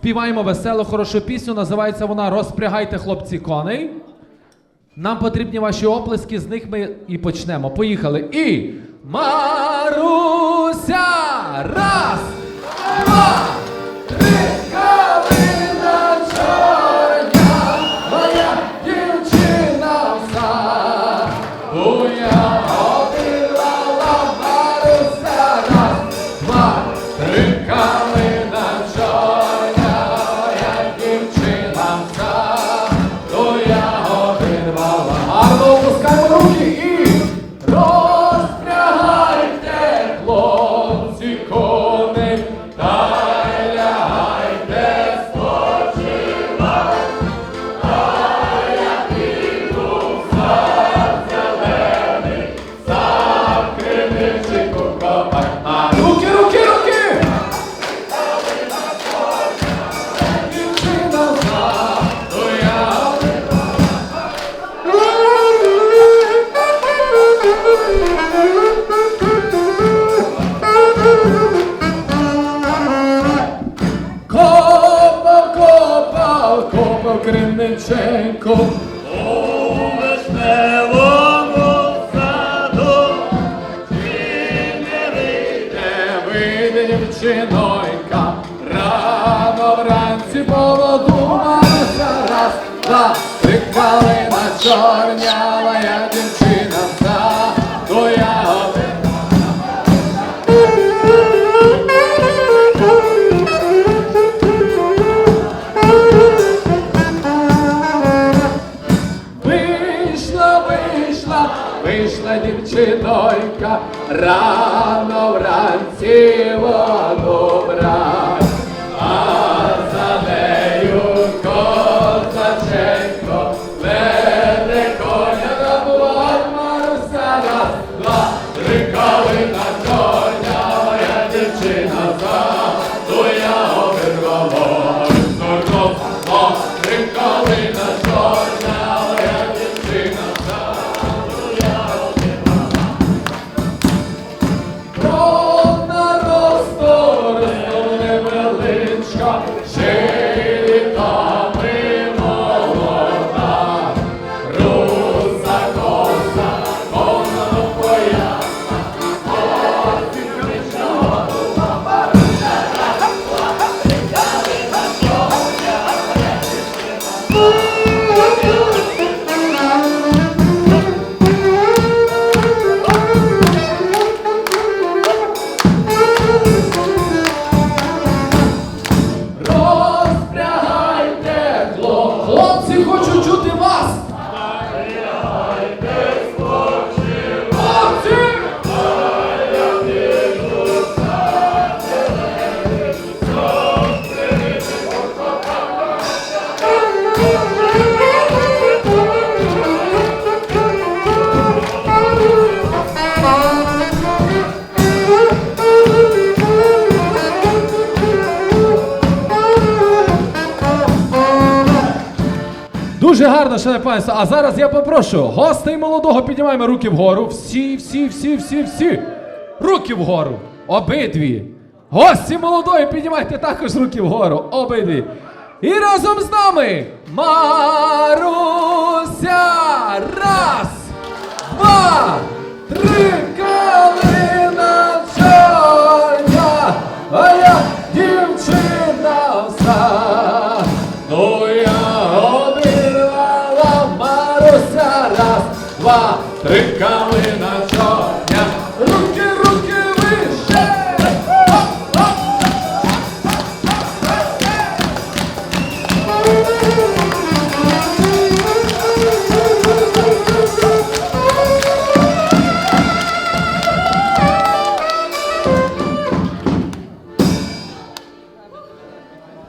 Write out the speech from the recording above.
співаємо веселу, хорошу пісню. Називається вона Розпрягайте хлопці коней. Нам потрібні ваші оплески, з них ми і почнемо. Поїхали. І Маруся! Копав Кремниченко. У вишневому саду. Не вийде дівчинонька, рано вранці поводу Маруся, раз, два, три на чорнява, Вийшла, вийшла, дівчинонька, рано вранці воно брать, Дуже гарно, шановне панство. А зараз я попрошу гостей молодого піднімаємо руки вгору. Всі, всі, всі, всі, всі. Руки вгору. Обидві. Гості молодої піднімайте також руки вгору. Обидві. І разом з нами Маруся! Раз, два, три чорня.